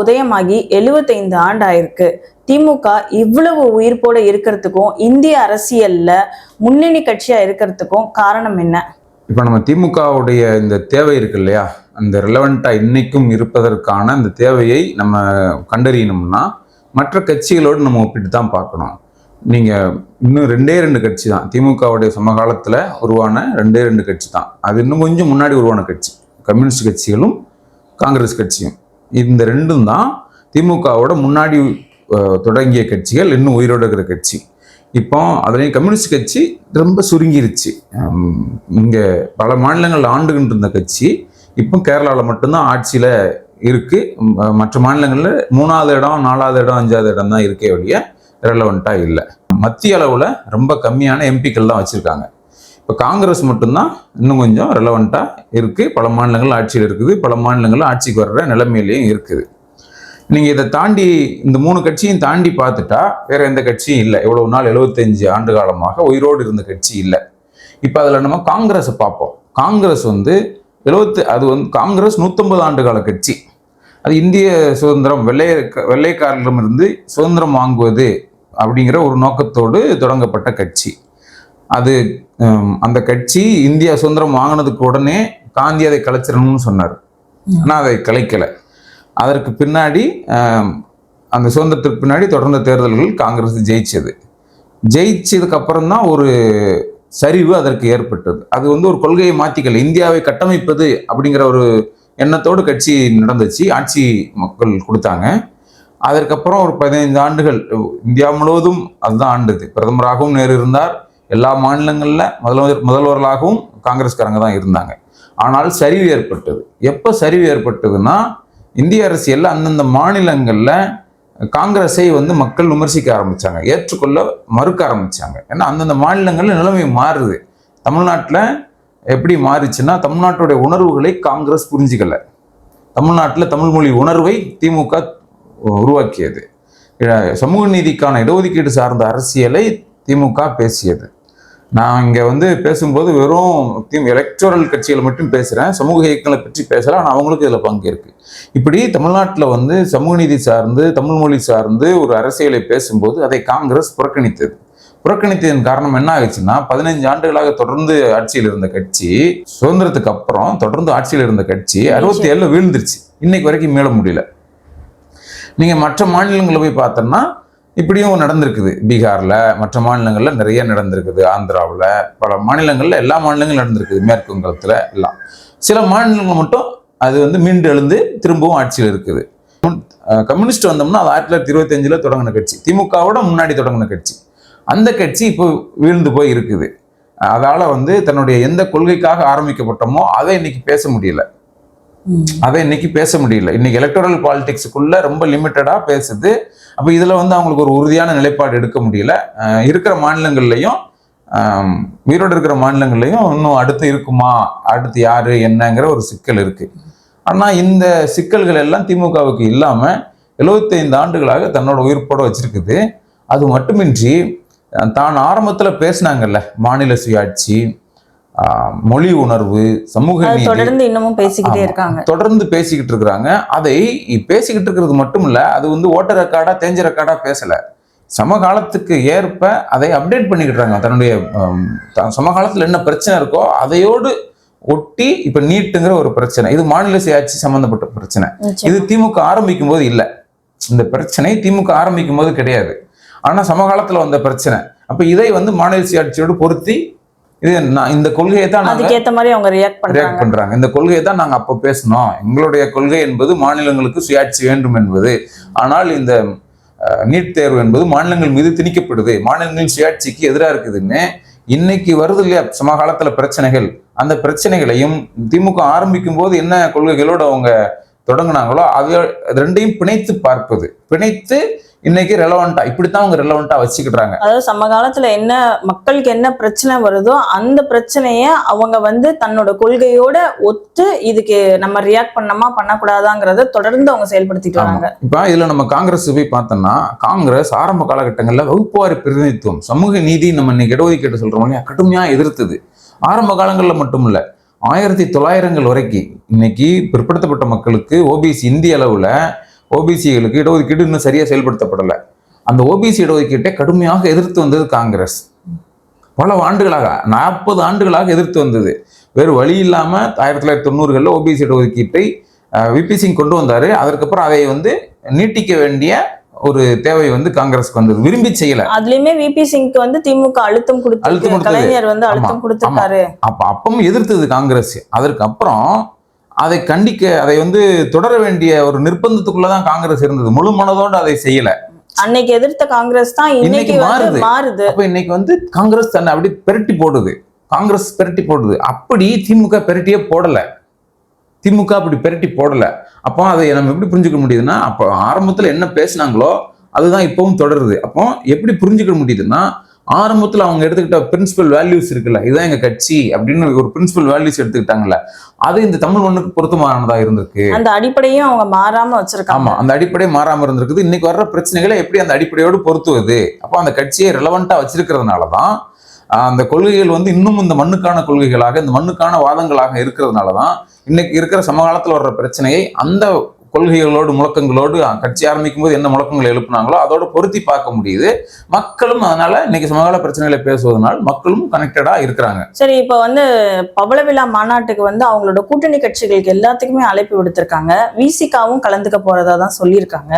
உதயமாகி எழுபத்தைந்து ஆண்டு ஆயிருக்கு திமுக இவ்வளவு உயிர்ப்போட இருக்கிறதுக்கும் இந்திய அரசியல்ல முன்னணி கட்சியா இருக்கிறதுக்கும் காரணம் என்ன? இப்போ நம்ம திமுகவுடைய இந்த தேவை இருக்கு இல்லையா? அந்த ரிலவெண்ட்டாக இன்னைக்கும் இருப்பதற்கான அந்த தேவையை நம்ம கண்டறியணும்னா மற்ற கட்சிகளோடு நம்ம ஒப்பிட்டு தான் பார்க்கணும். நீங்கள் இன்னும் ரெண்டே ரெண்டு கட்சி தான். திமுகவுடைய சமகாலத்தில் உருவான ரெண்டே ரெண்டு கட்சி தான். அது இன்னும் கொஞ்சம் முன்னாடி உருவான கட்சி. கம்யூனிஸ்ட் கட்சிகளும் காங்கிரஸ் கட்சியும். இந்த ரெண்டும் தான் திமுகவோட முன்னாடி தொடங்கிய கட்சிகள் இன்னும் உயிரோடு இருக்கிற கட்சி. இப்போ அதுலேயும் கம்யூனிஸ்ட் கட்சி ரொம்ப சுருங்கிருச்சு. இங்கே பல மாநிலங்களில் ஆண்டுகிட்டு இருந்த கட்சி இப்போ கேரளாவில் மட்டும்தான் ஆட்சியில் இருக்குது மற்ற மாநிலங்களில் மூணாவது இடம் நாலாவது இடம் அஞ்சாவது இடம் தான் இருக்கே ஒழிய ரெலவெண்ட்டாக இல்லை. மத்திய அளவில் ரொம்ப கம்மியான எம்பிக்கள் தான் வச்சுருக்காங்க. இப்போ காங்கிரஸ் மட்டும்தான் இன்னும் கொஞ்சம் ரெலவெண்ட்டாக இருக்குது பல மாநிலங்கள் ஆட்சியில் இருக்குது. பல மாநிலங்கள் ஆட்சிக்கு வர்ற நிலைமையிலையும் இருக்குது. நீங்கள் இதை தாண்டி இந்த மூணு கட்சியும் தாண்டி பார்த்துட்டா வேற எந்த கட்சியும் இல்லை. இவ்வளவு நாள் 75 ஆண்டு காலமாக உயிரோடு இருந்த கட்சி இல்லை. இப்போ அதில் நம்ம காங்கிரஸை பார்ப்போம். காங்கிரஸ் வந்து எழுபத்து அது வந்து காங்கிரஸ் நூற்றம்பது ஆண்டு கால கட்சி. அது இந்திய சுதந்திரம் வெள்ளை வெள்ளைக்காரர்களிடமிருந்து சுதந்திரம் வாங்குவது அப்படிங்கிற ஒரு நோக்கத்தோடு தொடங்கப்பட்ட கட்சி. அது அந்த கட்சி இந்தியா சுதந்திரம் வாங்கினதுக்கு உடனே காந்தி அதை கலைச்சிடணும்னு சொன்னார். ஆனால் அதை கலைக்கலை. அதற்கு பின்னாடி அந்த சுதந்திரத்துக்கு பின்னாடி தொடர்ந்த தேர்தல்கள் காங்கிரஸ் ஜெயிச்சது. ஜெயிச்சதுக்கு அப்புறம் தான் ஒரு சரிவு அதற்கு ஏற்பட்டது. அது வந்து ஒரு கொள்கையை மாற்றிக்கல இந்தியாவை கட்டமைப்பது அப்படிங்கிற ஒரு எண்ணத்தோடு கட்சி நடந்துச்சு. ஆட்சி மக்கள் கொடுத்தாங்க. அதற்கப்புறம் ஒரு பதினைந்து ஆண்டுகள் இந்தியா முழுவதும் அதுதான் ஆண்டது. பிரதமராகவும் நேரு இருந்தார். எல்லா மாநிலங்களில் முதல்வர் முதல்வர்களாகவும் காங்கிரஸ்காரங்க தான் இருந்தாங்க. ஆனால் சரிவு ஏற்பட்டது. எப்போ சரிவு ஏற்பட்டதுன்னா இந்திய அரசியலில் அந்தந்த மாநிலங்களில் காங்கிரஸை வந்து மக்கள் விமர்சிக்க ஆரம்பித்தாங்க ஏற்றுக்கொள்ள மறுக்க ஆரம்பித்தாங்க ஏன்னா அந்தந்த மாநிலங்களில் நிலைமை மாறுது. தமிழ்நாட்டில் எப்படி மாறுச்சுன்னா தமிழ்நாட்டுடைய உணர்வுகளை காங்கிரஸ் புரிஞ்சுக்கலை. தமிழ்நாட்டில் தமிழ் மொழி உணர்வை திமுக உருவாக்கியது. சமூக நீதிக்கான இடஒதுக்கீடு சார்ந்த அரசியலை திமுக பேசியது. நான் இங்கே வந்து பேசும்போது வெறும் தி எலக்டோரல் கட்சிகளை மட்டும் பேசுகிறேன் சமூக இயக்கங்களை பற்றி பேசலாம் ஆனால் அவங்களுக்கு இதில் பங்கு இருக்கு. இப்படி தமிழ்நாட்டில் வந்து சமூக நீதி சார்ந்து தமிழ் மொழி சார்ந்து ஒரு அரசியலை பேசும்போது அதை காங்கிரஸ் புறக்கணித்தது. புறக்கணித்ததன் காரணம் என்ன ஆகுச்சுன்னா பதினைஞ்சு ஆண்டுகளாக தொடர்ந்து ஆட்சியில் இருந்த கட்சி சுதந்திரத்துக்கு அப்புறம் தொடர்ந்து ஆட்சியில் இருந்த கட்சி அறுபத்தி ஏழுல வீழ்ந்துருச்சு. இன்னைக்கு வரைக்கும் மீள முடியல. நீங்க மற்ற மாநிலங்களில் போய் பார்த்தோம்னா இப்படியும் நடந்திருக்குது. பீகாரில் மற்ற மாநிலங்களில் நிறைய நடந்திருக்குது. ஆந்திராவில் பல மாநிலங்களில் எல்லா மாநிலங்களும் நடந்திருக்குது. மேற்கு வங்கத்தில் எல்லாம். சில மாநிலங்கள் மட்டும் அது வந்து மீண்டு எழுந்து திரும்பவும் ஆட்சியில் இருக்குது. கம்யூனிஸ்ட் வந்தோம்னா அது ஆயிரத்தி தொள்ளாயிரத்தி இருபத்தஞ்சில் தொடங்கின கட்சி. திமுகவோட முன்னாடி தொடங்கின கட்சி. அந்த கட்சி இப்போ வீழ்ந்து போய் இருக்குது. அதால் வந்து தன்னுடைய எந்த கொள்கைக்காக ஆரம்பிக்கப்பட்டோமோ அதை இன்னைக்கு பேச முடியலை. அதை இன்னைக்கு பேச முடியல. இன்னைக்கு எலக்டோரல் பாலிடிக்ஸுக்குள்ள ரொம்ப லிமிட்டடாக பேசுது. அப்போ இதில் வந்து அவங்களுக்கு ஒரு உறுதியான நிலைப்பாடு எடுக்க முடியல. இருக்கிற மாநிலங்கள்லையும் உயிரோடு இருக்கிற மாநிலங்கள்லையும் இன்னும் அடுத்து இருக்குமா அடுத்து யாரு என்னங்கிற ஒரு சிக்கல் இருக்கு. ஆனால் இந்த சிக்கல்கள் எல்லாம் திமுகவுக்கு இல்லாமல் எழுபத்தைந்து ஆண்டுகளாக தன்னோட உயிர்ப்போட வச்சிருக்குது. அது மட்டுமின்றி தான் ஆரம்பத்தில் பேசினாங்கல்ல மாநில சுயாட்சி மொழி உணர்வு சமூக தொடர்ந்து இன்னமும் பேசிக்கிட்டே. இருக்காங்க. தொடர்ந்து பேசிக்கிட்டு இருக்கிறாங்க அதை பேசிக்கிட்டு இருக்கிறது மட்டும் இல்ல அது வந்து ஓட்டர் ரெக்கார்டா தேஞ்ச ரெக்கார்டா பேசல. சமகாலத்துக்கு ஏற்ப அதை அப்டேட் பண்ணிக்கிட்டாங்க தன்னுடைய சமகாலத்துல என்ன பிரச்சனை இருக்கோ அதையோடு ஒட்டி இப்ப நீட்டுங்கிற ஒரு பிரச்சனை. இது மாநில சுயாட்சி சம்பந்தப்பட்ட பிரச்சனை. இது திமுக ஆரம்பிக்கும் போது இல்ல. இந்த பிரச்சனை திமுக ஆரம்பிக்கும் போது கிடையாது. ஆனா சமகாலத்துல வந்த பிரச்சனை. அப்ப இதை வந்து மாநில சுயாட்சியோடு பொருத்தி இது நான் இந்த கொள்கையை தான் அதுக்கேத்த மாதிரி அவங்க ரியாக்ட் ரியாக்ட் பண்றாங்க. இந்த கொள்கையை தான் நாங்க அப்ப பேசினோம் எங்களுடைய கொள்கை என்பது மாநிலங்களுக்கு சுயாட்சி வேண்டும் என்பது. ஆனால் இந்த நீட் தேர்வு என்பது மாநிலங்கள் மீது திணிக்கப்படுது. மாநிலங்களின் சுயாட்சிக்கு எதிராக இருக்குதுன்னு இன்னைக்கு வருது இல்லையா? சமகாலத்துல பிரச்சனைகள். அந்த பிரச்சனைகளையும் திமுக ஆரம்பிக்கும் போது என்ன கொள்கைகளோடு அவங்க தொடங்குனாங்களோ அது ரெண்டையும் பிணைத்து பார்ப்பது. பிணைத்து இன்னைக்கு ரெலவெண்டா இப்படித்தான் அவங்க ரெலவெண்டா வச்சுக்கிட்டாங்க அதாவது சமகாலத்துல என்ன மக்களுக்கு என்ன பிரச்சனை வருதோ அந்த பிரச்சனைய அவங்க வந்து தன்னோட கொள்கையோட ஒத்து இதுக்கு நம்ம ரியாக்ட் பண்ணமா பண்ணக்கூடாதாங்கிறத தொடர்ந்து அவங்க செயல்படுத்திட்டு ஆமா. வராங்க இப்ப இதுல நம்ம காங்கிரஸ் போய் பார்த்தோம்னா காங்கிரஸ் ஆரம்ப காலகட்டங்கள்ல வகுப்புவாரி பிரதிநிதித்துவம் சமூக நீதி நம்ம இன்னைக்கு இடஒதுக்கீடு சொல்றோம் இல்லையா கடுமையா எதிர்த்தது. ஆரம்ப காலங்கள்ல மட்டும் இல்ல ஆயிரத்தி தொள்ளாயிரங்கள் வரைக்கும் இன்னைக்கு பிற்படுத்தப்பட்ட மக்களுக்கு ஓபிசி இந்திய அளவில் ஓபிசிகளுக்கு இடஒதுக்கீடு இன்னும் சரியாக செயல்படுத்தப்படலை. அந்த ஓபிசி இடஒதுக்கீட்டை கடுமையாக எதிர்த்து வந்தது காங்கிரஸ். பல ஆண்டுகளாக நாற்பது ஆண்டுகளாக எதிர்த்து வந்தது. வேறு வழி இல்லாமல் ஆயிரத்தி தொள்ளாயிரத்தி தொண்ணூறுகளில் ஓபிசி இடஒதுக்கீட்டை விபி சிங் கொண்டு வந்தார். அதற்கப்புறம் அதை வந்து நீட்டிக்க வேண்டிய ஒரு தேவை வந்து காங்கிரஸ்க்கு வந்தது. விரும்பி செய்யல. அதுலயுமே விபி சிங்க்கு வந்து திமுக அழுத்தம் அழுத்தம் கொடுத்து கொடுத்தது. கலைஞர் வந்து அழுத்தம் ஆமா, கொடுத்திருக்காரு அப்ப அப்பவும் எதிர்த்தது காங்கிரஸ். அதற்கு அப்புறம் அதை கண்டிக்க அதை வந்து தொடர வேண்டிய ஒரு நிர்பந்தத்துக்குள்ளதான் காங்கிரஸ் இருந்தது. முழு மனதோடு அதை செய்யல. அன்னைக்கு எதிர்த்த காங்கிரஸ் தான் இன்னைக்கு மாறுது. மாறுது. அப்ப இன்னைக்கு வந்து காங்கிரஸ் தன்னை அப்படி பெரட்டி போடுது. காங்கிரஸ் பெரட்டி போடுது. அப்படி திமுக பெரட்டியே போடல. திமுக அப்படி பெரட்டி போடல. அப்போ அதை நம்ம எப்படி புரிஞ்சுக்க முடியுதுன்னா அப்போ ஆரம்பத்துல என்ன பேசுனாங்களோ அதுதான் இப்பவும் தொடருது. அப்போ எப்படி புரிஞ்சுக்க முடியுதுன்னா ஆரம்பத்துல அவங்க எடுத்துக்கிட்ட பிரின்சிபல் வேல்யூஸ் இருக்குல்ல இதுதான் எங்க கட்சி அப்படின்னு ஒரு பிரின்சிபல் வேல்யூஸ் எடுத்துக்கிட்டாங்கல்ல அது இந்த தமிழ் மண்ணுக்கு பொருத்தமானதா இருந்திருக்கு. அந்த அடிப்படையும் அவங்க மாறாம ஆமா வச்சிருக்காங்க அந்த அடிப்படை மாறாம இருந்திருக்குது. இன்னைக்கு வர்ற பிரச்சனைகளை எப்படி அந்த அடிப்படையோடு பொருத்துவது? அப்போ அந்த கட்சியை ரெலவெண்டா வச்சிருக்கிறதுனால தான் அந்த கொள்கைகள் வந்து இன்னும் இந்த மண்ணுக்கான கொள்கைகளாக இந்த மண்ணுக்கான வாதங்களாக இருக்கிறதுனால தான் இன்னைக்கு இருக்கிற சமகாலத்தில் வர்ற பிரச்சனையை அந்த கொள்கைகளோடு முழக்கங்களோடு கட்சி ஆரம்பிக்கும் போது என்ன முழக்கங்கள் எழுப்புனாங்களோ அதோட பொருத்தி பார்க்க முடியுது. மக்களும் அதனால இன்னைக்கு சமகால பிரச்சனைகளை பேசுவதனால் மக்களும் கனெக்டடா இருக்கிறாங்க. சரி இப்போ வந்து பவள விழா மாநாட்டுக்கு வந்து அவங்களோட கூட்டணி கட்சிகளுக்கு எல்லாத்துக்குமே அழைப்பு விடுத்திருக்காங்க. விசிகாவும் கலந்துக்க போறதா தான் சொல்லியிருக்காங்க.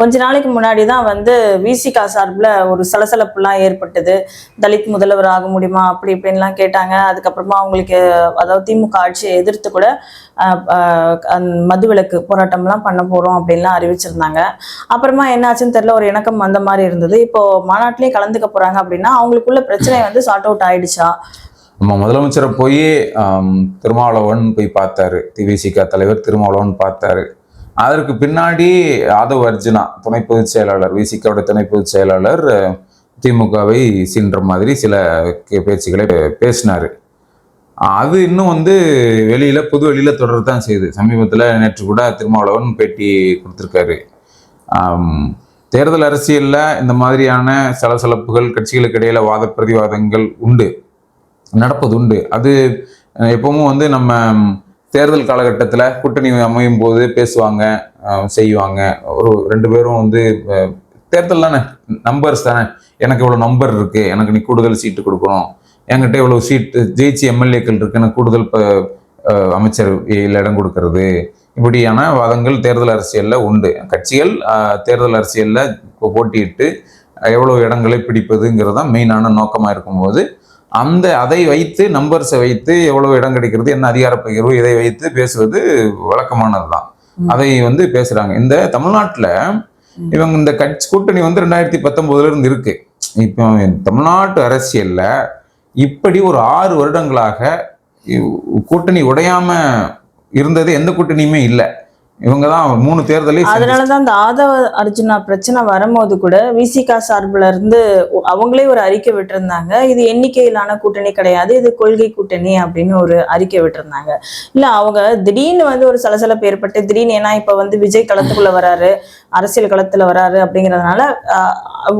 கொஞ்ச நாளைக்கு முன்னாடி தான் வந்து விசிகா சார்பில் ஒரு சலசலப்புலாம் ஏற்பட்டது. தலித் முதல்வர் ஆக முடியுமா? அப்படி இப்படின்லாம் கேட்டாங்க. அதுக்கப்புறமா அவங்களுக்கு அதாவது திமுக ஆட்சியை எதிர்த்து கூட மதுவிலக்கு போராட்டம்லாம் பண்ண போறோம் அப்படின்லாம் அறிவிச்சிருந்தாங்க. அப்புறமா என்னாச்சுன்னு தெரியல ஒரு இணக்கம் வந்த மாதிரி இருந்தது. இப்போ மாநாட்டிலேயே கலந்துக்க போறாங்க அப்படின்னா அவங்களுக்குள்ள பிரச்சனை வந்து சார்ட் அவுட் ஆயிடுச்சா? நம்ம முதலமைச்சரை போய் திருமாவளவன் போய் பார்த்தாரு. திவிசிக தலைவர் திருமாவளவன் பார்த்தாரு. அதற்கு பின்னாடி ஆதவ் அர்ஜுனா துணை பொதுச் செயலாளர் விசிகாவோட துணை பொதுச் செயலாளர் திமுகவை சீன்ற மாதிரி சில கே- பேச்சுக்களை பேசினாரு. அது இன்னும் வந்து வெளியில பொது வெளியில தொடர் தான் செய்யுது. சமீபத்தில் நேற்று கூட திருமாவளவன் பேட்டி கொடுத்துருக்காரு. தேர்தல் அரசியலில் இந்த மாதிரியான சலசலப்புகள் கட்சிகளுக்கு இடையில வாத பிரதிவாதங்கள் உண்டு. நடப்பது உண்டு. அது எப்பவும் வந்து நம்ம தேர்தல் காலகட்டத்தில் கூட்டணி அமையும் போது பேசுவாங்க செய்வாங்க. ஒரு ரெண்டு பேரும் வந்து தேர்தல் தானே நம்பர்ஸ் தானே. எனக்கு இவ்வளோ நம்பர் இருக்கு எனக்கு நீ கூடுதல் சீட்டு கொடுக்கணும். என்கிட்ட இவ்வளோ சீட்டு ஜெயிச்சு எம்எல்ஏக்கள் இருக்கு எனக்கு கூடுதல் அமைச்சர் இடம் கொடுக்கறது. இப்படியான வாதங்கள் தேர்தல் அரசியல்ல உண்டு. கட்சிகள் தேர்தல் அரசியல்ல போட்டியிட்டு அஹ், எவ்வளவு இடங்களை பிடிப்பதுங்கிறது தான் மெயினான நோக்கமா இருக்கும்போது அந்த அதை வைத்து நம்பர்ஸை வைத்து எவ்வளவு இடம் கிடைக்கிறது என்ன அதிகார பகிர்வு இதை வைத்து பேசுவது வழக்கமானது தான். அதை வந்து பேசுறாங்க. இந்த தமிழ்நாட்டுல. இவங்க இந்த கட்சி கூட்டணி வந்து ரெண்டாயிரத்தி பத்தொன்பதுல இருந்து இருக்கு. இப்போ தமிழ்நாட்டு அரசியல்ல இப்படி ஒரு ஆறு வருடங்களாக கூட்டணி உடையாம இருந்தது எந்த கூட்டணியுமே இல்லை. இவங்க தான் மூணு தேர்தலே அதனாலதான் இந்த ஆதவ அர்ஜுனா பிரச்சனை வரும்போது கூட விசிகா சார்புல இருந்து அவங்களே ஒரு அறிக்கை விட்டுருந்தாங்க. இது எண்ணிக்கையிலான கூட்டணி கிடையாது இது கொள்கை கூட்டணி அப்படின்னு ஒரு அறிக்கை விட்டுருந்தாங்க. இல்ல அவங்க திடீர்னு வந்து ஒரு சலசலப்பு ஏற்பட்டு திடீர்னு ஏன்னா இப்ப வந்து விஜய் களத்துக்குள்ள வராரு. அரசியல் களத்துல வராரு அப்படிங்கறதுனால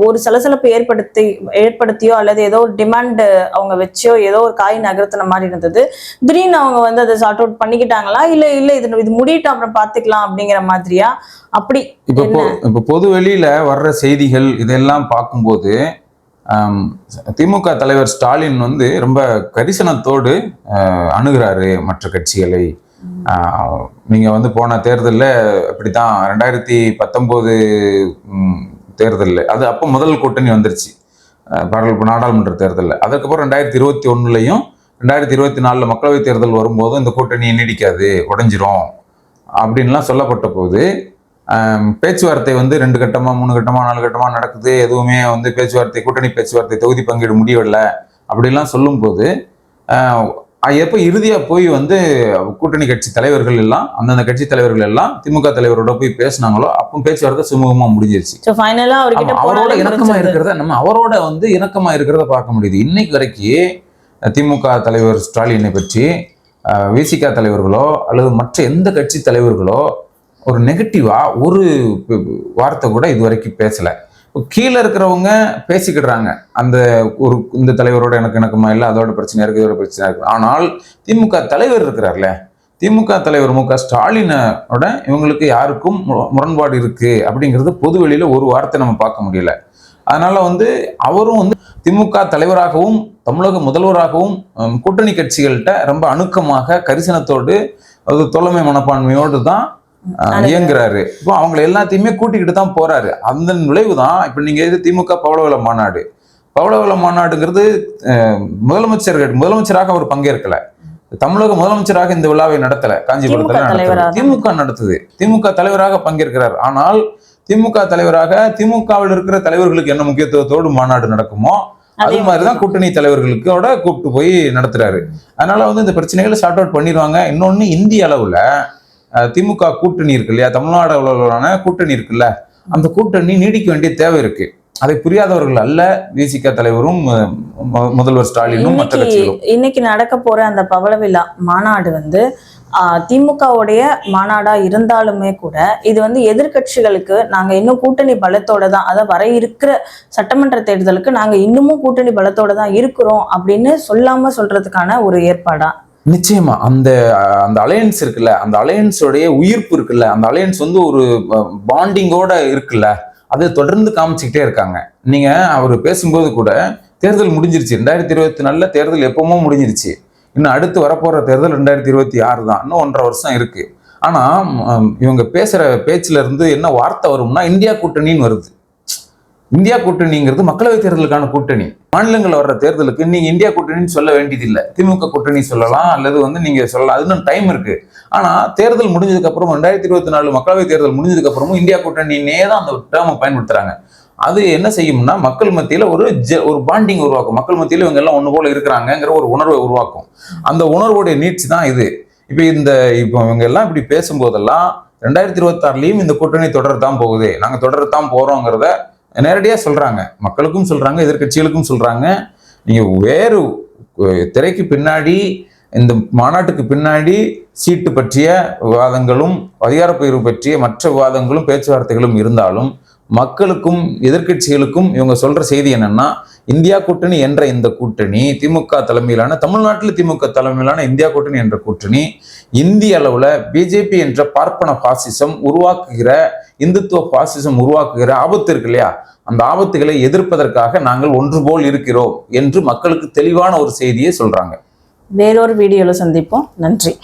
ஒரு சலசலப்பு ஏற்படுத்தி ஏற்படுத்தியோ அல்லது ஏதோ ஒரு டிமாண்ட் அவங்க வச்சோ ஏதோ ஒரு காய் நகர்த்தின மாதிரி இருந்தது. திடீர்னு அவங்க வந்து அதை சார்ட் அவுட் பண்ணிக்கிட்டாங்களா? இல்ல இல்ல இது இது முடியட்டும் அப்புறம் பாத்துக்கலாம் அப்படிங்கிற மாதிரியா? அப்படி இப்போ இப்போ பொது வெளியில வர்ற செய்திகள் இதெல்லாம் பார்க்கும்போது திமுக தலைவர் ஸ்டாலின் வந்து ரொம்ப கரிசனத்தோடு அணுகுறாரு மற்ற கட்சிகளை. நீங்கள் வந்து போன தேர்தலில் அப்படித்தான் ரெண்டாயிரத்தி பத்தொம்போது தேர்தலில். அது அப்போ முதல் கூட்டணி வந்துருச்சு. பாராளுமன்ற நாடாளுமன்ற தேர்தலில். அதுக்கப்புறம் ரெண்டாயிரத்தி இருபத்தி ஒன்றுலையும் ரெண்டாயிரத்தி இருபத்தி நாலில் மக்களவைத் தேர்தல் வரும்போதும் இந்த கூட்டணி நீடிக்காது உடஞ்சிரும் அப்படின்லாம் சொல்லப்பட்ட போது பேச்சுவார்த்தை வந்து ரெண்டு கட்டமாக மூணு கட்டமாக நாலு கட்டமாக நடக்குது. எதுவுமே வந்து பேச்சுவார்த்தை கூட்டணி பேச்சுவார்த்தை தொகுதி பங்கீடு முடியவில்லை அப்படிலாம் சொல்லும்போது எப்போ இறுதியா போய் வந்து கூட்டணி கட்சி தலைவர்கள் எல்லாம் அந்தந்த கட்சி தலைவர்கள் எல்லாம் திமுக தலைவரோட போய் பேசுனாங்களோ அப்போ பேச்சுவார்த்தை சுமூகமா முடிஞ்சிருச்சு. அவரோட போனாலே இணக்கமா முடிஞ்சது. இருக்கிறத நம்ம அவரோட வந்து இணக்கமா இருக்கிறத பார்க்க முடியுது. இன்னைக்கு வரைக்கும் திமுக தலைவர் ஸ்டாலினை பற்றி விசிக தலைவர்களோ அல்லது மற்ற எந்த கட்சி தலைவர்களோ ஒரு நெகட்டிவா ஒரு வார்த்தை கூட இது வரைக்கும் பேசல. கீழே இருக்கிறவங்க பேசிக்கிடுறாங்க. அந்த ஒரு இந்த தலைவரோட எனக்கு எனக்குமா இல்லை அதோட பிரச்சனையாக இருக்குது இதோட பிரச்சனையாக இருக்குது ஆனால் திமுக தலைவர் இருக்கிறார்ல திமுக தலைவர் மு க ஸ்டாலினோட இவங்களுக்கு யாருக்கும் மு- முரண்பாடு இருக்குது அப்படிங்கிறது பொது வெளியில் ஒரு வார்த்தை நம்ம பார்க்க முடியல. அதனால் வந்து அவரும் வந்து திமுக தலைவராகவும் தமிழக முதல்வராகவும் கூட்டணி கட்சிகள்கிட்ட ரொம்ப அணுக்கமாக கரிசனத்தோடு அது தோழமை மனப்பான்மையோடு தான் இயங்குறாரு. இப்போ அவங்களை எல்லாத்தையுமே கூட்டிக்கிட்டு தான் போறாரு. அந்த விளைவு தான் இப்போ நீங்க இது திமுக பவளவள மாநாடு. பவளவள மாநாடுங்கிறது முதலமைச்சர்கள் முதலமைச்சராக அவர் பங்கேற்கல. தமிழக முதலமைச்சராக இந்த விழாவை நடத்தல காஞ்சிபுரத்துல நடத்தல. திமுக நடத்துது. திமுக தலைவராக பங்கேற்கிறார். ஆனால் திமுக தலைவராக திமுகவில் இருக்கிற தலைவர்களுக்கு என்ன முக்கியத்துவத்தோடு மாநாடு நடக்குமோ அது மாதிரிதான் கூட்டணி தலைவர்களுக்கோட கூப்பிட்டு போய் நடத்துறாரு. அதனால வந்து இந்த பிரச்சனைகளை சார்ட் அவுட் பண்ணிடுவாங்க. இன்னொன்னு இந்திய அளவுல திமுக கூட்டணி இருக்கு இல்லையா தமிழ்நாடு அளவிலான கூட்டணி இருக்குல்ல அந்த கூட்டணி நீடிக்க வேண்டிய தேவை இருக்கு. அதை புரியாதவர்கள் அல்ல விசிக தலைவரும் முதல்வர் ஸ்டாலினும் மற்ற கட்சிகளும். இன்னைக்கு நடக்க போற அந்த பவள விழா மாநாடு வந்து திமுகவுடைய மாநாடா இருந்தாலுமே கூட இது வந்து எதிர்க்கட்சிகளுக்கு நாங்க இன்னும் கூட்டணி பலத்தோட தான் அதாவது வர இருக்கிற சட்டமன்ற தேர்தலுக்கு நாங்க இன்னமும் கூட்டணி பலத்தோட தான் இருக்கிறோம் அப்படின்னு சொல்லாம சொல்றதுக்கான ஒரு ஏற்பாடா? நிச்சயமா அந்த அந்த அலையன்ஸ் இருக்குல்ல அந்த அலையன்ஸோடைய உயிர்ப்பு இருக்குல்ல அந்த அலையன்ஸ் வந்து ஒரு பாண்டிங்கோட இருக்குல்ல அதை தொடர்ந்து காமிச்சுக்கிட்டே இருக்காங்க. நீங்க அவர் பேசும்போது கூட தேர்தல் முடிஞ்சிருச்சு ரெண்டாயிரத்தி இருபத்தி நாலுல தேர்தல் எப்பவுமோ முடிஞ்சிருச்சு. இன்னும் அடுத்து வரப்போற தேர்தல் ரெண்டாயிரத்தி இருபத்தி ஆறு தான் இன்னும் ஒன்றரை வருஷம் இருக்கு. ஆனா இவங்க பேசுற பேச்சுல இருந்து என்ன வார்த்தை வரும்னா இந்தியா கூட்டணின்னு வருது. இந்தியா கூட்டணிங்கிறது மக்களவை தேர்தலுக்கான கூட்டணி. மாநிலங்கள் வர்ற தேர்தலுக்கு நீங்க இந்தியா கூட்டணின்னு சொல்ல வேண்டியதில்லை. திமுக கூட்டணி சொல்லலாம் அல்லது வந்து நீங்க சொல்லலாம். அது இன்னும் டைம் இருக்கு. ஆனா தேர்தல் முடிஞ்சதுக்கு அப்புறம் ரெண்டாயிரத்தி இருபத்தி நாலு மக்களவை தேர்தல் முடிஞ்சதுக்கு அப்புறமும் இந்தியா கூட்டணினே தான் அந்த டேர்மை பயன்படுத்துறாங்க. அது என்ன செய்யும்னா மக்கள் மத்தியில ஒரு ஜ- ஒரு பாண்டிங் உருவாக்கும். மக்கள் மத்தியில இவங்க எல்லாம் ஒண்ணு போல இருக்கிறாங்கிற ஒரு உணர்வை உருவாக்கும். அந்த உணர்வுடைய நீட்சி தான் இது. இப்போ இந்த இப்போ இவங்க எல்லாம் இப்படி பேசும்போதெல்லாம் ரெண்டாயிரத்தி இருபத்தாறுலயும் இந்த கூட்டணி தொடரத்தான் போகுது. நாங்க தொடர்தான் போறோங்கிறத நேரடியாக சொல்கிறாங்க மக்களுக்கும் சொல்கிறாங்க எதிர்க்கட்சிகளுக்கும் சொல்கிறாங்க நீங்கள் வேறு திரைக்கு பின்னாடி இந்த மாநாட்டுக்கு பின்னாடி சீட்டு பற்றிய விவாதங்களும் அதிகாரப்பகிர்வு பற்றிய மற்ற விவாதங்களும் பேச்சுவார்த்தைகளும் இருந்தாலும் மக்களுக்கும் எதிர்க்கட்சிகளுக்கும் இவங்க சொல்ற செய்தி என்னன்னா இந்தியா கூட்டணி என்ற இந்த கூட்டணி திமுக தலைமையிலான தமிழ்நாட்டில் திமுக தலைமையிலான இந்தியா கூட்டணி என்ற கூட்டணி இந்திய அளவில் பிஜேபி என்ற பார்ப்பன பாசிசம் உருவாக்குகிற இந்துத்துவ பாசிசம் உருவாக்குகிற ஆபத்து இருக்கு இல்லையா? அந்த ஆபத்துகளை எதிர்ப்பதற்காக நாங்கள் ஒன்று போல் இருக்கிறோம் என்று மக்களுக்கு தெளிவான ஒரு செய்தியை சொல்றாங்க. வேறொரு வீடியோவில் சந்திப்போம். நன்றி.